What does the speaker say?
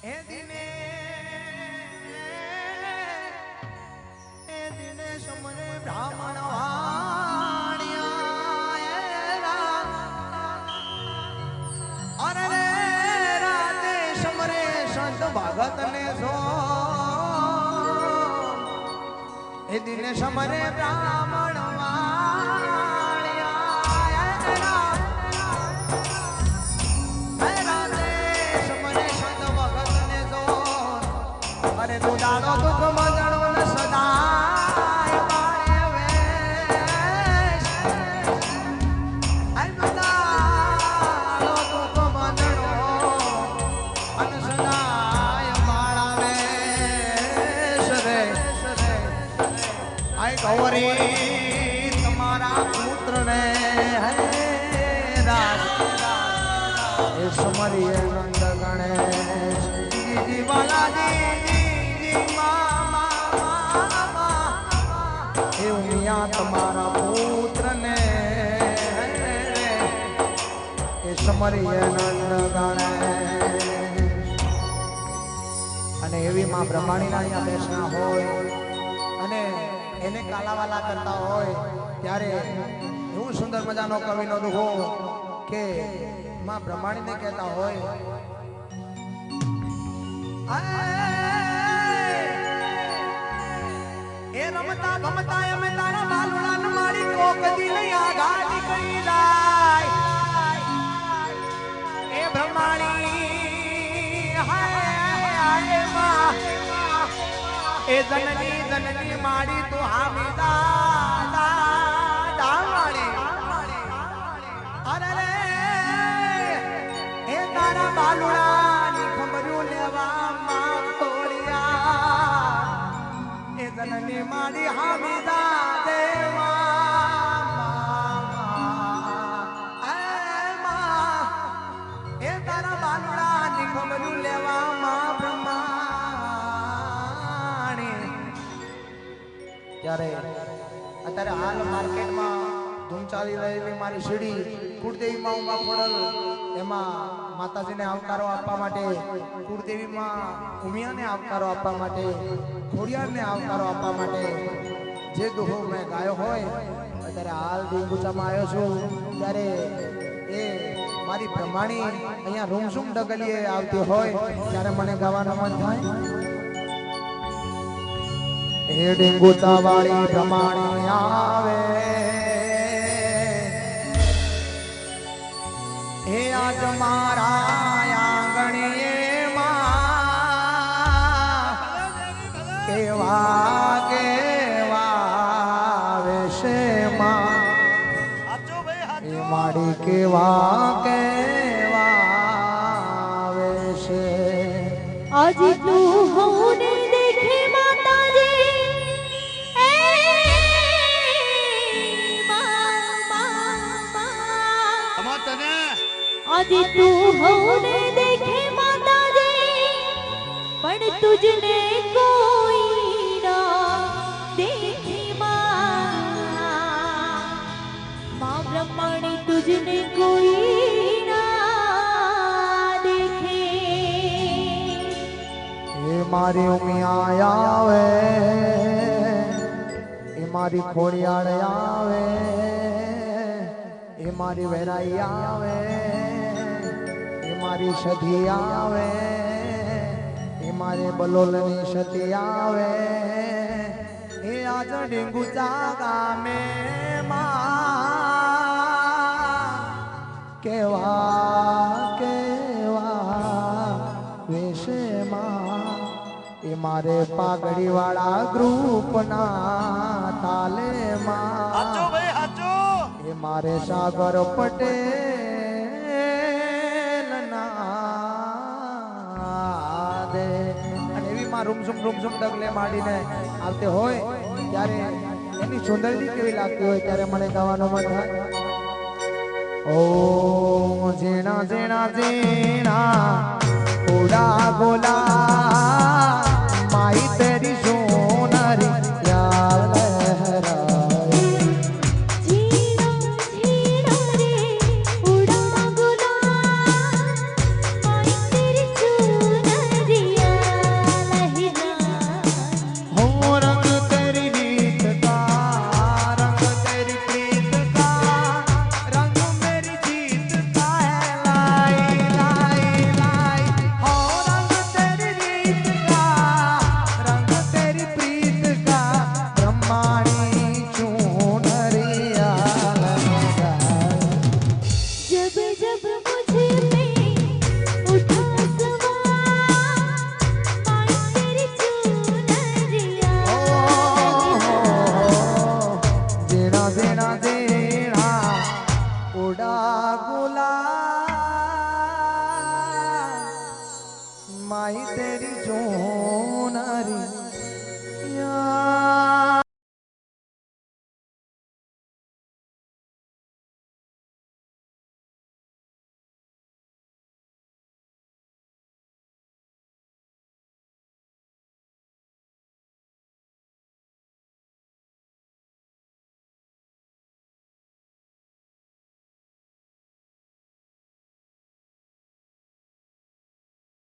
એ દિને એ દિને સમરે બ્રાહ્મણ અરે રાતે સમરે ભગત ને સો. એ દિને સમરે બ્રાહ્મણ ગૌરી તમારા પુત્રને હે એ સમરી નંદ ગણેશ બાલાજી, એ ઉમિયા તમારા પુત્રને એ સમરી નંદ ગણેશ અને એવી માં બ્રહ્માણીના અહીંયા બેસના હોય એને કાલાવાલા કરતા હોય, ત્યારે એવું સુંદર મજાનો કવિનો દુહો કે માં બ્રહ્માણીને કહેતા હોય એ રમતા ભમતા અમે તારા બાલુડાને મારી કોક દિલ આઘાત કરી જાય એ બ્રહ્માણી, હાય એ જનની જનની માડી તું હામી દાદા દાવાણી અરે રે, એ તારા બાલુડાની ખબરું લેવા માં ખોડિયા એ જનની માડી હામી ત્યારે અત્યારે હાલ માર્કેટમાં ધૂમ ચાલી રહેલી મારી સીડી કુળદેવી માં ઉમા પડલ એમાં માતાજીને આવકારો આપવા માટે કુળદેવી માં ઉમિયાને આવકારો આપવા માટે, ખોડિયારને આવકારો આપવા માટે જે દુહો મેં ગાયો હોય, અત્યારે હાલ દીંગુચામાં આવ્યો છું. ત્યારે એ મારી પ્રમાણી અહીંયા રૂમઝૂમ ડગલીએ આવતી હોય, ત્યારે મને ગાવાનું મન થાય. હે ડીંગુચા વાળી પ્રમાણે આવે. હે આજ મારા આંગણીએ માં કેવા કેવા વેશે માં. એ કેવા કેવા પણ તુજને કોઈ દેખે માં બ્રહ્માણી તુજને કોઈ દેખે. મારી ઉમિયા આવે એ મારી ખોડિયાળ આવે, એ મારી વેરાઈ આવે, એ મારી સધી આવે. મારે બલોલની સતી આવે. એ આજ ડીંગુચા ગામે માં. કેવા કેવા વેશમાં એ મારે પાઘડી વાળા ગ્રુપના તાલેમાં એ મારે સાગર પટેલ દે અને એવી રૂમઝુમ રૂમઝુમ ડગલે માંડીને આવતે હોય, ત્યારે એની સુંદરતી કેવી લાગતી હોય, ત્યારે મને ગાવાનું મન થાય. ઓ ઝીણા ઝીણા ઝીણા ઉડા ગોલા গোলা। মাই তেরি জোন